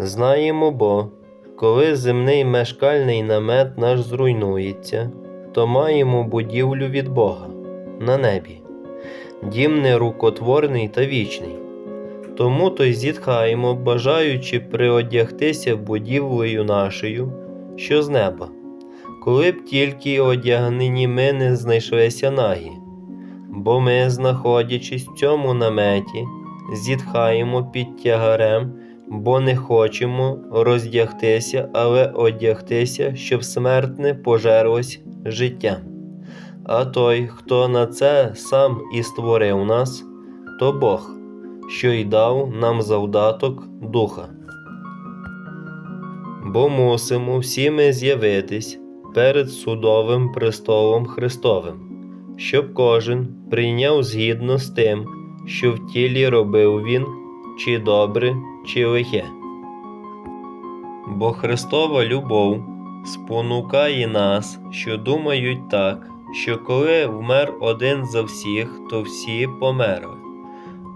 Знаємо бо, коли земний мешкальний намет наш зруйнується, то маємо будівлю від Бога на небі, дім нерукотворний та вічний. Тому то й зітхаємо, бажаючи приодягтися будівлею нашою, що з неба, коли б тільки одягнені ми не знайшлися нагі. Бо ми, знаходячись в цьому наметі, зітхаємо під тягарем, бо не хочемо роздягтися, але одягтися, щоб смертне пожерлось життям. А той, хто на це сам і створив нас, то Бог, що й дав нам завдаток духа. Бо мусимо всі ми з'явитись перед судовим престолом Христовим, щоб кожен прийняв згідно з тим, що в тілі робив він, чи добре, чи лихе. Бо Христова любов спонукає нас, що думають так, що коли вмер один за всіх, то всі померли.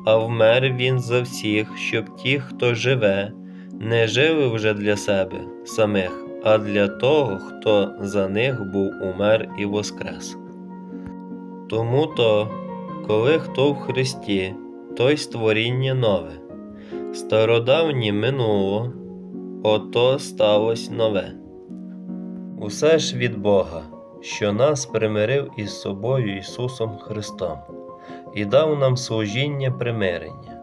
А вмер він за всіх, щоб ті, хто живе, не жили вже для себе самих, а для того, хто за них був умер і воскрес. Тому то, коли хто в Христі, той створіння нове, стародавнє минуло, ото сталося нове. Усе ж від Бога, що нас примирив із собою Ісусом Христом і дав нам служіння примирення.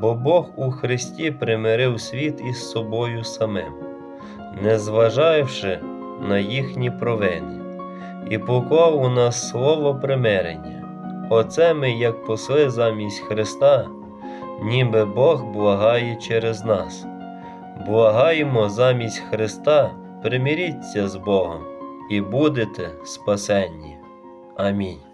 Бо Бог у Христі примирив світ із собою самим, не зважаючи на їхні провини, і поклав у нас слово примирення. Оце ми, як посли замість Христа, ніби Бог благає через нас. Благаємо замість Христа, примиріться з Богом і будете спасенні. Амінь.